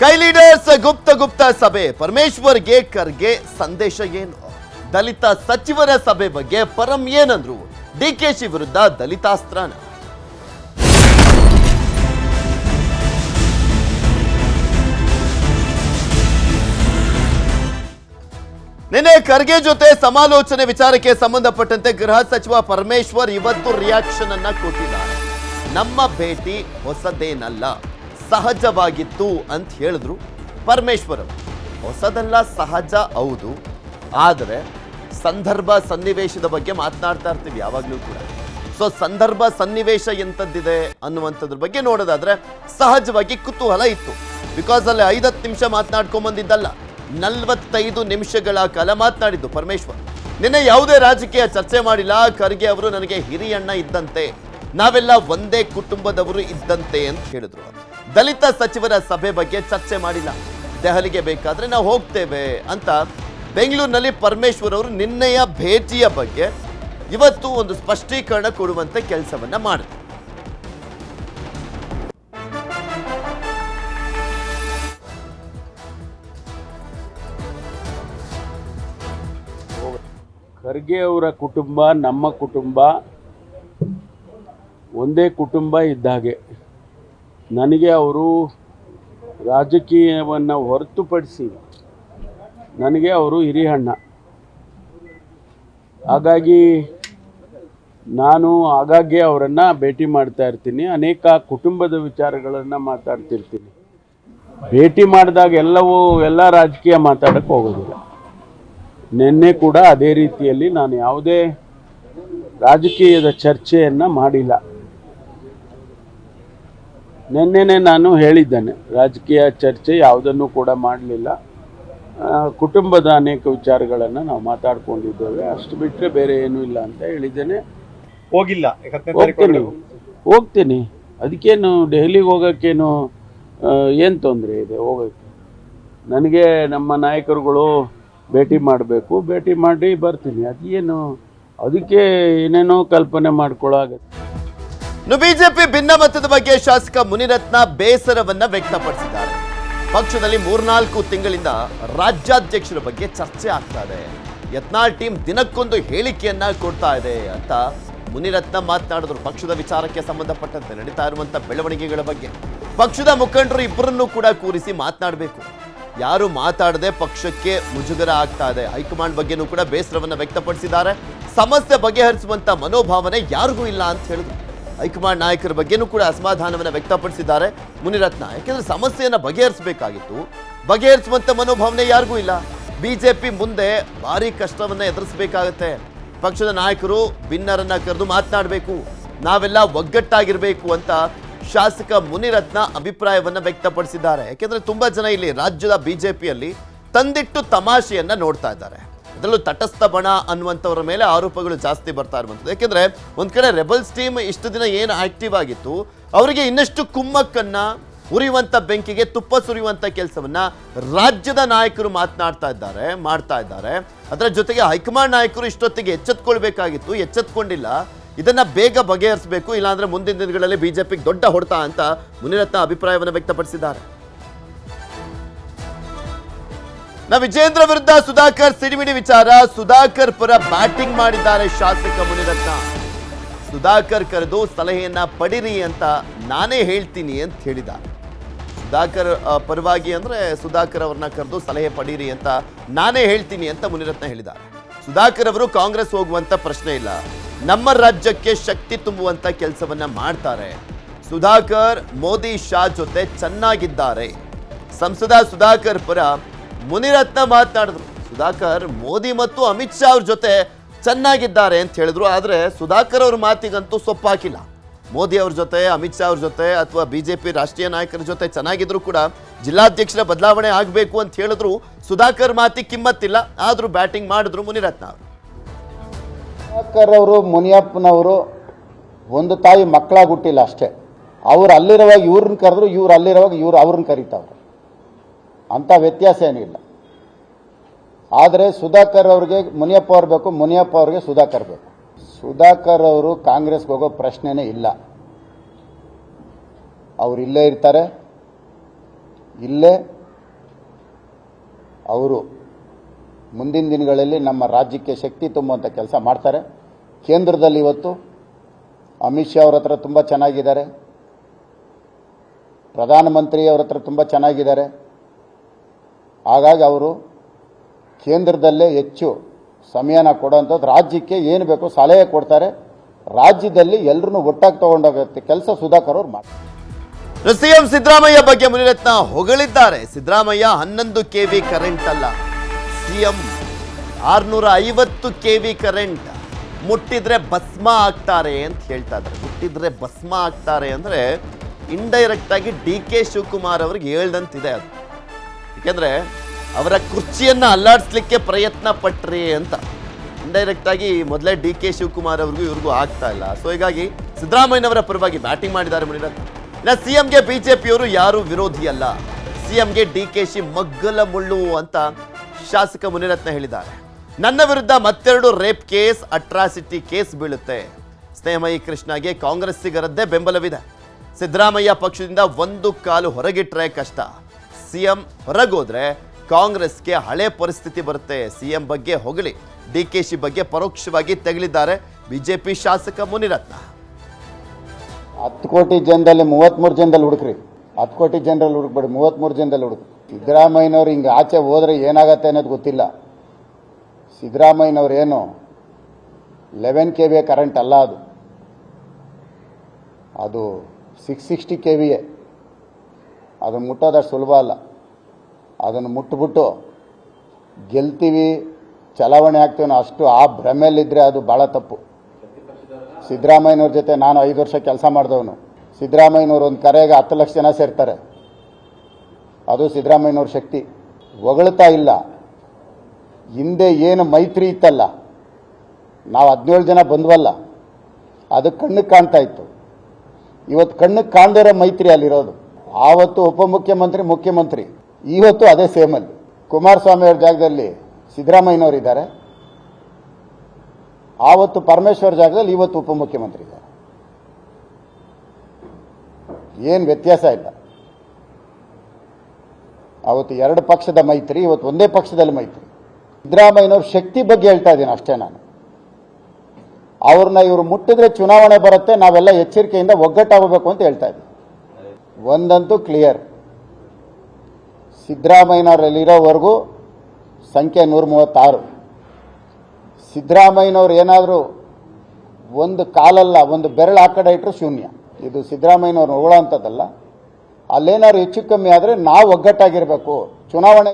ಕೈ ಲೀಡರ್ಸ್ ಗುಪ್ತ ಗುಪ್ತ ಸಭೆ ಪರಮೇಶ್ವರ್ಗೆ ಖರ್ಗೆ ಸಂದೇಶ ಏನು ದಲಿತ ಸಚಿವರ ಸಭೆ ಬಗ್ಗೆ ಪರಂ ಏನಂದ್ರು ಶಿ ವಿರುದ್ಧ ದಲಿತಾಸ್ತ್ರನ ನಿನ್ನೆ ಖರ್ಗೆ ಜೊತೆ ಸಮಾಲೋಚನೆ ವಿಚಾರಕ್ಕೆ ಸಂಬಂಧಪಟ್ಟಂತೆ ಗೃಹ ಸಚಿವ ಪರಮೇಶ್ವರ್ ಇವತ್ತು ರಿಯಾಕ್ಷನ್ ಅನ್ನ ಕೊಟ್ಟಿದ್ದಾರೆ. ನಮ್ಮ ಭೇಟಿ ಹೊಸದೇನಲ್ಲ. ಸಹಜವಾಗಿತ್ತು ಅಂತ ಹೇಳಿದ್ರು ಪರಮೇಶ್ವರ್ ಹೊಸದೆಲ್ಲ ಸಹಜ ಹೌದು, ಆದರೆ ಸಂದರ್ಭ ಸನ್ನಿವೇಶದ ಬಗ್ಗೆ ಮಾತನಾಡ್ತಾ ಇರ್ತೀವಿ ಯಾವಾಗಲೂ ಕೂಡ. ಸೊ ಸಂದರ್ಭ ಸನ್ನಿವೇಶ ಎಂಥದ್ದಿದೆ ಅನ್ನುವಂಥದ್ರ ಬಗ್ಗೆ ನೋಡೋದಾದ್ರೆ ಸಹಜವಾಗಿ ಕುತೂಹಲ ಇತ್ತು. ಬಿಕಾಸ್ ಅಲ್ಲಿ ಐದತ್ತು ನಿಮಿಷ ಮಾತನಾಡ್ಕೊಂಬಂದಿದ್ದಲ್ಲ, ನಲ್ವತ್ತೈದು ನಿಮಿಷಗಳ ಕಾಲ ಮಾತನಾಡಿದ್ದು ಪರಮೇಶ್ವರ್. ನಿನ್ನೆ ಯಾವುದೇ ರಾಜಕೀಯ ಚರ್ಚೆ ಮಾಡಿಲ್ಲ, ಖರ್ಗೆ ಅವರು ನನಗೆ ಹಿರಿಯಣ್ಣ ಇದ್ದಂತೆ. ನಾವೆಲ್ಲ ಒಂದೇ ಕುಟುಂಬದವರು ಇದ್ದಂತೆ ಅಂತ ಹೇಳಿದ್ರು ದಲಿತ ಸಚಿವರ ಸಭೆ ಬಗ್ಗೆ ಚರ್ಚೆ ಮಾಡಿಲ್ಲ. ದೆಹಲಿಗೆ ಬೇಕಾದ್ರೆ ನಾವು ಹೋಗ್ತೇವೆ ಅಂತ ಬೆಂಗಳೂರಿನಲ್ಲಿ ಪರಮೇಶ್ವರ್ ಅವರು ನಿನ್ನೆಯ ಭೇಟಿಯ ಬಗ್ಗೆ ಇವತ್ತು ಒಂದು ಸ್ಪಷ್ಟೀಕರಣ ಕೊಡುವಂತೆ ಕೆಲಸವನ್ನ ಮಾಡಿದ್ರು. ಖರ್ಗೆ ಅವರ ಕುಟುಂಬ, ನಮ್ಮ ಕುಟುಂಬ ಒಂದೇ ಕುಟುಂಬ ಇದ್ದ ಹಾಗೆ. ನನಗೆ ಅವರು ರಾಜಕೀಯವನ್ನು ಹೊರತುಪಡಿಸಿ ನನಗೆ ಅವರು ಹಿರಿಯಣ್ಣ ಹಾಗಾಗಿ ನಾನು ಆಗಾಗ್ಗೆ ಅವರನ್ನು ಭೇಟಿ ಮಾಡ್ತಾ ಇರ್ತೀನಿ. ಅನೇಕ ಕುಟುಂಬದ ವಿಚಾರಗಳನ್ನು ಮಾತಾಡ್ತಿರ್ತೀನಿ. ಭೇಟಿ ಮಾಡಿದಾಗ ಎಲ್ಲವೂ ಎಲ್ಲ ರಾಜಕೀಯ ಮಾತಾಡೋಕ್ಕೆ ಹೋಗೋದಿಲ್ಲ. ನಿನ್ನೆ ಕೂಡ ಅದೇ ರೀತಿಯಲ್ಲಿ ನಾನು ಯಾವುದೇ ರಾಜಕೀಯದ ಚರ್ಚೆಯನ್ನು ಮಾಡಿಲ್ಲ. ನಿನ್ನೆನೆ ನಾನು ಹೇಳಿದ್ದೇನೆ ರಾಜಕೀಯ ಚರ್ಚೆ ಯಾವುದನ್ನು ಕೂಡ ಮಾಡಲಿಲ್ಲ. ಕುಟುಂಬದ ಅನೇಕ ವಿಚಾರಗಳನ್ನು ನಾವು ಮಾತಾಡ್ಕೊಂಡಿದ್ದೇವೆ. ಅಷ್ಟು ಬಿಟ್ಟರೆ ಬೇರೆ ಏನೂ ಇಲ್ಲ ಅಂತ ಹೇಳಿದ್ದೇನೆ. ಹೋಗಿಲ್ಲ ಹೋಗ್ತೀನಿ. ಹೋಗ್ತೀನಿ. ಅದಕ್ಕೇನು ದೆಹಲಿಗೆ ಹೋಗೋಕ್ಕೇನು ಏನು ತೊಂದರೆ ಇದೆ ಹೋಗೋಕ್ಕೆ? ನನಗೆ ನಮ್ಮ ನಾಯಕರುಗಳು ಭೇಟಿ ಮಾಡಬೇಕು. ಭೇಟಿ ಮಾಡಿ ಬರ್ತೀನಿ. ಅದೇನು ಅದಕ್ಕೆ ಏನೇನೋ ಕಲ್ಪನೆ ಮಾಡ್ಕೊಳ್ಳೋ ಇನ್ನು ಬಿಜೆಪಿ ಭಿನ್ನಮತದ ಬಗ್ಗೆ ಶಾಸಕ ಮುನಿರತ್ನ ಬೇಸರವನ್ನ ವ್ಯಕ್ತಪಡಿಸಿದ್ದಾರೆ. ಪಕ್ಷದಲ್ಲಿ ಮೂರ್ನಾಲ್ಕು ತಿಂಗಳಿಂದ ರಾಜ್ಯಾಧ್ಯಕ್ಷರ ಬಗ್ಗೆ ಚರ್ಚೆ ಆಗ್ತಾ ಇದೆ. ಯತ್ನಾಳ್ ಟೀಮ್ ದಿನಕ್ಕೊಂದು ಹೇಳಿಕೆಯನ್ನ ಕೊಡ್ತಾ ಇದೆ ಅಂತ ಮುನಿರತ್ನ ಮಾತನಾಡಿದ್ರು. ಪಕ್ಷದ ವಿಚಾರಕ್ಕೆ ಸಂಬಂಧಪಟ್ಟಂತೆ ನಡೀತಾ ಇರುವಂತ ಬೆಳವಣಿಗೆಗಳ ಬಗ್ಗೆ. ಪಕ್ಷದ ಮುಖಂಡರು ಇಬ್ಬರನ್ನೂ ಕೂಡ ಕೂರಿಸಿ ಮಾತನಾಡಬೇಕು. ಯಾರು ಮಾತಾಡದೆ ಪಕ್ಷಕ್ಕೆ ಮುಜುಗರ ಆಗ್ತಾ ಇದೆ. ಹೈಕಮಾಂಡ್ ಬಗ್ಗೆನೂ ಕೂಡ ಬೇಸರವನ್ನು ವ್ಯಕ್ತಪಡಿಸಿದ್ದಾರೆ. ಸಮಸ್ಯೆ ಬಗೆಹರಿಸುವಂತ ಮನೋಭಾವನೆ ಯಾರಿಗೂ ಇಲ್ಲ ಅಂತ ಹೇಳಿದ್ರು. ಹೈಕಮಾಂಡ್ ನಾಯಕರ ಬಗ್ಗೆನೂ ಕೂಡ ಅಸಮಾಧಾನವನ್ನು ವ್ಯಕ್ತಪಡಿಸಿದ್ದಾರೆ ಮುನಿರತ್ನ. ಯಾಕೆಂದ್ರೆ ಸಮಸ್ಯೆಯನ್ನು ಬಗೆಹರಿಸಬೇಕಾಗಿತ್ತು. ಬಗೆಹರಿಸುವಂತ ಮನೋಭಾವನೆ ಯಾರಿಗೂ ಇಲ್ಲ. ಬಿಜೆಪಿ ಮುಂದೆ ಭಾರಿ ಕಷ್ಟವನ್ನು ಎದುರಿಸಬೇಕಾಗತ್ತೆ. ಪಕ್ಷದ ನಾಯಕರು ಭಿನ್ನರನ್ನು ಕರೆದು ಮಾತನಾಡಬೇಕು. ನಾವೆಲ್ಲ ಒಗ್ಗಟ್ಟಾಗಿರಬೇಕು ಅಂತ ಶಾಸಕ ಮುನಿರತ್ನ ಅಭಿಪ್ರಾಯವನ್ನು ವ್ಯಕ್ತಪಡಿಸಿದ್ದಾರೆ. ಯಾಕೆಂದರೆ ತುಂಬಾ ಜನ ಇಲ್ಲಿ ರಾಜ್ಯದ ಬಿಜೆಪಿಯಲ್ಲಿ ತಂದಿಟ್ಟು ತಮಾಷೆಯನ್ನು ನೋಡ್ತಾ ಇದ್ದಾರೆ. ಅದರಲ್ಲೂ ತಟಸ್ಥ ಬಣ ಅನ್ನುವಂಥವ್ರ ಮೇಲೆ ಆರೋಪಗಳು ಜಾಸ್ತಿ ಬರ್ತಾ ಇರುವಂಥದ್ದು. ಯಾಕೆಂದರೆ ಒಂದು ಕಡೆ ರೆಬಲ್ಸ್ ಟೀಮ್ ಇಷ್ಟು ದಿನ ಏನು ಆ್ಯಕ್ಟಿವ್ ಆಗಿತ್ತು, ಅವರಿಗೆ ಇನ್ನಷ್ಟು ಕುಮ್ಮಕ್ಕನ್ನು ಉರಿಯುವಂಥ ಬೆಂಕಿಗೆ ತುಪ್ಪ ಸುರಿಯುವಂಥ ಕೆಲಸವನ್ನು ರಾಜ್ಯದ ನಾಯಕರು ಮಾತನಾಡ್ತಾ ಇದ್ದಾರೆ, ಮಾಡ್ತಾ ಇದ್ದಾರೆ. ಅದರ ಜೊತೆಗೆ ಹೈಕಮಾಂಡ್ ನಾಯಕರು ಇಷ್ಟೊತ್ತಿಗೆ ಎಚ್ಚೆತ್ಕೊಳ್ಬೇಕಾಗಿತ್ತು, ಎಚ್ಚೆತ್ಕೊಂಡಿಲ್ಲ. ಇದನ್ನು ಬೇಗ ಬಗೆಹರಿಸಬೇಕು, ಇಲ್ಲಾಂದರೆ ಮುಂದಿನ ದಿನಗಳಲ್ಲಿ ಬಿಜೆಪಿಗೆ ದೊಡ್ಡ ಹೊಡೆತ ಅಂತ ಮುನಿರತ್ನ ಅಭಿಪ್ರಾಯವನ್ನು ವ್ಯಕ್ತಪಡಿಸಿದ್ದಾರೆ. ನಾ ವಿಜೇಂದ್ರ ವಿರುದ್ಧ ಸುಧಾಕರ್ ಸಿಡಿಮಿಡಿ ವಿಚಾರ. ಸುಧಾಕರ್ ಪರ ಬ್ಯಾಟಿಂಗ್ ಮಾಡಿದ್ದಾರೆ ಶಾಸಕ ಮುನಿರತ್ನ. ಸುಧಾಕರ್ ಕರೆದು ಸಲಹೆಯನ್ನ ಪಡಿರಿ ಅಂತ ನಾನೇ ಹೇಳ್ತೀನಿ ಅಂತ ಹೇಳಿದ. ಸುಧಾಕರ್ ಪರವಾಗಿ ಅಂದ್ರೆ ಸುಧಾಕರ್ ಅವ್ರನ್ನ ಕರೆದು ಸಲಹೆ ಪಡೀರಿ ಅಂತ ನಾನೇ ಹೇಳ್ತೀನಿ ಅಂತ ಮುನಿರತ್ನ ಹೇಳಿದ. ಸುಧಾಕರ್ ಅವರು ಕಾಂಗ್ರೆಸ್ ಹೋಗುವಂತ ಪ್ರಶ್ನೆ ಇಲ್ಲ. ನಮ್ಮ ರಾಜ್ಯಕ್ಕೆ ಶಕ್ತಿ ತುಂಬುವಂತ ಕೆಲಸವನ್ನ ಮಾಡ್ತಾರೆ. ಸುಧಾಕರ್, ಮೋದಿ ಶಾ ಜೊತೆ ಚೆನ್ನಾಗಿದ್ದಾರೆ. ಸಂಸದ ಸುಧಾಕರ್ ಪರ ಮುನಿರತ್ನ ಮಾತನಾಡಿದ್ರು. ಸುಧಾಕರ್, ಮೋದಿ ಮತ್ತು ಅಮಿತ್ ಶಾ ಅವ್ರ ಜೊತೆ ಚೆನ್ನಾಗಿದ್ದಾರೆ ಅಂತ ಹೇಳಿದ್ರು. ಆದರೆ ಸುಧಾಕರ್ ಅವ್ರ ಮಾತಿಗಂತೂ ಸೊಪ್ಪಾಕಿಲ್ಲ ಮೋದಿ ಅವ್ರ ಜೊತೆ, ಅಮಿತ್ ಶಾ ಅವ್ರ ಜೊತೆ ಅಥವಾ ಬಿಜೆಪಿ ರಾಷ್ಟ್ರೀಯ ನಾಯಕರ ಜೊತೆ ಚೆನ್ನಾಗಿದ್ರು ಕೂಡ ಜಿಲ್ಲಾಧ್ಯಕ್ಷರ ಬದಲಾವಣೆ ಆಗಬೇಕು ಅಂತ ಹೇಳಿದ್ರು. ಸುಧಾಕರ್ ಮಾತಿಗೆ ಕಿಮ್ಮತ್ತಿಲ್ಲ. ಆದರೂ ಬ್ಯಾಟಿಂಗ್ ಮಾಡಿದ್ರು ಮುನಿರತ್ನ ಅವರು. ಸುಧಾಕರ್ ಅವರು, ಮುನಿಯಪ್ಪನವರು ಒಂದು ತಾಯಿ ಮಕ್ಕಳಾಗಿ ಹುಟ್ಟಿಲ್ಲ ಅಷ್ಟೇ. ಅವ್ರು ಅಲ್ಲಿರುವಾಗ ಇವ್ರನ್ನ ಕರೆದ್ರು, ಇವ್ರು ಅಲ್ಲಿರುವಾಗ ಇವ್ರು ಅವ್ರನ್ನ ಕರೀತಾವ್ರು. ಅಂಥ ವ್ಯತ್ಯಾಸ ಏನಿಲ್ಲ. ಆದರೆ ಸುಧಾಕರ್ ಅವ್ರಿಗೆ ಮುನಿಯಪ್ಪ ಅವ್ರು ಬೇಕು, ಮುನಿಯಪ್ಪ ಅವ್ರಿಗೆ ಸುಧಾಕರ್ ಬೇಕು. ಸುಧಾಕರ್ ಅವರು ಕಾಂಗ್ರೆಸ್ಗೆ ಹೋಗೋ ಪ್ರಶ್ನೆನೇ ಇಲ್ಲ. ಅವರು ಇಲ್ಲೇ ಇರ್ತಾರೆ. ಇಲ್ಲೇ ಅವರು ಮುಂದಿನ ದಿನಗಳಲ್ಲಿ ನಮ್ಮ ರಾಜ್ಯಕ್ಕೆ ಶಕ್ತಿ ತುಂಬುವಂಥ ಕೆಲಸ ಮಾಡ್ತಾರೆ. ಕೇಂದ್ರದಲ್ಲಿ ಇವತ್ತು ಅಮಿತ್ ಶಾ ಅವ್ರ ಹತ್ರ ತುಂಬ ಚೆನ್ನಾಗಿದ್ದಾರೆ. ಪ್ರಧಾನಮಂತ್ರಿ ಅವ್ರ ಹತ್ರ ತುಂಬ ಚೆನ್ನಾಗಿದ್ದಾರೆ. ಹಾಗಾಗಿ ಅವರು ಕೇಂದ್ರದಲ್ಲೇ ಹೆಚ್ಚು ಸಮಯನ ಕೊಡೋಂಥದ್ದು ರಾಜ್ಯಕ್ಕೆ ಏನು ಬೇಕೋ ಸಲಹೆ ಕೊಡ್ತಾರೆ. ರಾಜ್ಯದಲ್ಲಿ ಎಲ್ಲರನ್ನೂ ಒಟ್ಟಾಗಿ ತಗೊಂಡೋಗುತ್ತೆ ಕೆಲಸ ಸುಧಾಕರ್ ಅವ್ರು ಮಾಡ್ತಾರೆ. ಸಿಎಂ ಸಿದ್ದರಾಮಯ್ಯ ಬಗ್ಗೆ ಮುನಿರತ್ನ ಹೊಗಳಿದ್ದಾರೆ. ಸಿದ್ದರಾಮಯ್ಯ ಹನ್ನೊಂದು ಕೆ ವಿ ಕರೆಂಟ್ ಅಲ್ಲ. ಸಿಎಂ ಆರ್ನೂರ ಐವತ್ತು ಕೆ ವಿ ಕರೆಂಟ್. ಮುಟ್ಟಿದ್ರೆ ಭಸ್ಮ ಆಗ್ತಾರೆ ಅಂತ ಹೇಳ್ತಾ ಇದ್ದಾರೆ. ಮುಟ್ಟಿದ್ರೆ ಭಸ್ಮ ಆಗ್ತಾರೆ ಅಂದರೆ ಇಂಡೈರೆಕ್ಟಾಗಿ ಡಿ ಕೆ ಶಿವಕುಮಾರ್ ಅವ್ರಿಗೆ ಹೇಳ್ದಂತಿದೆ ಅದು. ಯಾಕೆಂದ್ರೆ ಅವರ ಕುರ್ಚಿಯನ್ನು ಅಲ್ಲಾಡಿಸ್ಲಿಕ್ಕೆ ಪ್ರಯತ್ನ ಪಟ್ರಿ ಅಂತ. ಇಂಡೈರೆಕ್ಟ್ ಆಗಿ ಮೊದಲೇ ಡಿ ಕೆ ಶಿವಕುಮಾರ್ ಅವ್ರಿಗೂ ಇವ್ರಿಗೂ ಆಗ್ತಾ ಇಲ್ಲ. ಸೊ ಹೀಗಾಗಿ ಸಿದ್ದರಾಮಯ್ಯನವರ ಪರವಾಗಿ ಬ್ಯಾಟಿಂಗ್ ಮಾಡಿದ್ದಾರೆ ಮುನಿರತ್ನ. ಇನ್ನು ಜೆ ಪಿಯವರು ಯಾರೂ ವಿರೋಧಿ ಅಲ್ಲ. ಸಿಎಂಗೆ ಡಿ ಕೆ ಶಿ ಮಗ್ಗಲ ಮುಳ್ಳು ಅಂತ ಶಾಸಕ ಮುನಿರತ್ನ ಹೇಳಿದ್ದಾರೆ. ನನ್ನ ವಿರುದ್ಧ ಮತ್ತೆರಡು ರೇಪ್ ಕೇಸ್ ಅಟ್ರಾಸಿಟಿ ಕೇಸ್ ಬೀಳುತ್ತೆ. ಸ್ನೇಹಮಯಿ ಕೃಷ್ಣಗೆ ಕಾಂಗ್ರೆಸ್ಸಿಗರದ್ದೇ ಬೆಂಬಲವಿದೆ. ಸಿದ್ದರಾಮಯ್ಯ ಪಕ್ಷದಿಂದ ಒಂದು ಕಾಲು ಹೊರಗಿಟ್ರೆ ಕಷ್ಟ. ಸಿಎಂ ಹೊರಗೋದ್ರೆ ಕಾಂಗ್ರೆಸ್ಗೆ ಹಳೆ ಪರಿಸ್ಥಿತಿ ಬರುತ್ತೆ. ಸಿ ಎಂ ಬಗ್ಗೆ ಹೊಗಳಿ, ಡಿ ಕೆ ಶಿ ಬಗ್ಗೆ ಪರೋಕ್ಷವಾಗಿ ತೆಗಳಿದ್ದಾರೆ ಬಿಜೆಪಿ ಶಾಸಕ ಮುನಿರತ್ನ. ಹತ್ತು ಕೋಟಿ ಜನದಲ್ಲಿ ಮೂವತ್ತ್ಮೂರು ಜನದಲ್ಲಿ ಹುಡುಕ್ರಿ. ಹತ್ತು ಕೋಟಿ ಜನರಲ್ಲಿ ಹುಡುಕ್ಬೇಡಿ ಮೂವತ್ತ್ಮೂರು ಜನದಲ್ಲಿ ಹುಡುಕ್. ಸಿದ್ದರಾಮಯ್ಯನವ್ರು ಹಿಂಗೆ ಆಚೆ ಹೋದ್ರೆ ಏನಾಗತ್ತೆ ಅನ್ನೋದು ಗೊತ್ತಿಲ್ಲ. ಸಿದ್ದರಾಮಯ್ಯನವ್ರು ಏನು ಲೆವೆನ್ ಕೆ ಕರೆಂಟ್ ಅಲ್ಲ ಅದು. ಅದು ಸಿಕ್ಸ್ ಸಿಕ್ಸ್ಟಿ ಕೆ ವಿಯೇ ಅದನ್ನು ಮುಟ್ಟೋದಷ್ಟು ಸುಲಭ ಅಲ್ಲ. ಅದನ್ನು ಮುಟ್ಬಿಟ್ಟು ಗೆಲ್ತೀವಿ, ಚಲಾವಣೆ ಆಗ್ತೀವಿ ಅಷ್ಟು ಆ ಭ್ರಮೆಯಲ್ಲಿದ್ದರೆ ಅದು ಭಾಳ ತಪ್ಪು. ಸಿದ್ದರಾಮಯ್ಯನವ್ರ ಜೊತೆ ನಾನು ಐದು ವರ್ಷ ಕೆಲಸ ಮಾಡಿದವನು. ಸಿದ್ದರಾಮಯ್ಯನವ್ರು ಒಂದು ಕರೆಗೆ ಹತ್ತು ಲಕ್ಷ ಜನ ಸೇರ್ತಾರೆ. ಅದು ಸಿದ್ದರಾಮಯ್ಯನವ್ರ ಶಕ್ತಿ. ಹೊಗಳ್ತಾ ಇಲ್ಲ. ಹಿಂದೆ ಏನು ಮೈತ್ರಿ ಇತ್ತಲ್ಲ, ನಾವು ಹದಿನೇಳು ಜನ ಬಂದ್ವಲ್ಲ, ಅದು ಕಣ್ಣಿಗೆ ಕಾಣ್ತಾ ಇತ್ತು. ಇವತ್ತು ಕಣ್ಣಿಗೆ ಕಾಣ್ದಿರೋ ಮೈತ್ರಿ ಅಲ್ಲಿರೋದು. ಆವತ್ತು ಉಪಮುಖ್ಯಮಂತ್ರಿ, ಮುಖ್ಯಮಂತ್ರಿ. ಇವತ್ತು ಅದೇ ಸೇಮಲ್ಲಿ ಕುಮಾರಸ್ವಾಮಿ ಅವರ ಜಾಗದಲ್ಲಿ ಸಿದ್ದರಾಮಯ್ಯನವರಿದ್ದಾರೆ. ಆವತ್ತು ಪರಮೇಶ್ವರ್ ಜಾಗದಲ್ಲಿ ಇವತ್ತು ಉಪಮುಖ್ಯಮಂತ್ರಿ ಇದ್ದಾರೆ. ಏನು ವ್ಯತ್ಯಾಸ ಇಲ್ಲ. ಅವತ್ತು ಎರಡು ಪಕ್ಷದ ಮೈತ್ರಿ, ಇವತ್ತು ಒಂದೇ ಪಕ್ಷದಲ್ಲಿ ಮೈತ್ರಿ. ಸಿದ್ದರಾಮಯ್ಯನವ್ರ ಶಕ್ತಿ ಬಗ್ಗೆ ಹೇಳ್ತಾ ಇದ್ದೀನಿ ಅಷ್ಟೇ ನಾನು. ಅವ್ರನ್ನ ಇವರು ಮುಟ್ಟಿದ್ರೆ ಚುನಾವಣೆ ಬರುತ್ತೆ, ನಾವೆಲ್ಲ ಎಚ್ಚರಿಕೆಯಿಂದ ಒಗ್ಗಟ್ಟಾಗಬೇಕು ಅಂತ ಹೇಳ್ತಾ ಇದ್ದೀನಿ. ಒಂದಂತೂ ಕ್ಲಿಯರ್ ಸಿದ್ದರಾಮಯ್ಯನವರಲ್ಲಿರೋವರೆಗೂ ಸಂಖ್ಯೆ ನೂರ ಮೂವತ್ತಾರು ಸಿದ್ದರಾಮಯ್ಯನವ್ರು ಏನಾದರೂ ಒಂದು ಕಾಲಲ್ಲ, ಒಂದು ಬೆರಳು ಆ ಕಡೆ ಇಟ್ಟರು ಶೂನ್ಯ. ಇದು ಸಿದ್ದರಾಮಯ್ಯನವ್ರು ಹೊಗಳೋ ಅಂಥದ್ದಲ್ಲ ಅಲ್ಲೇನಾದ್ರು ಹೆಚ್ಚು ಕಮ್ಮಿ ಆದರೆ ನಾವು ಒಗ್ಗಟ್ಟಾಗಿರಬೇಕು. ಚುನಾವಣೆ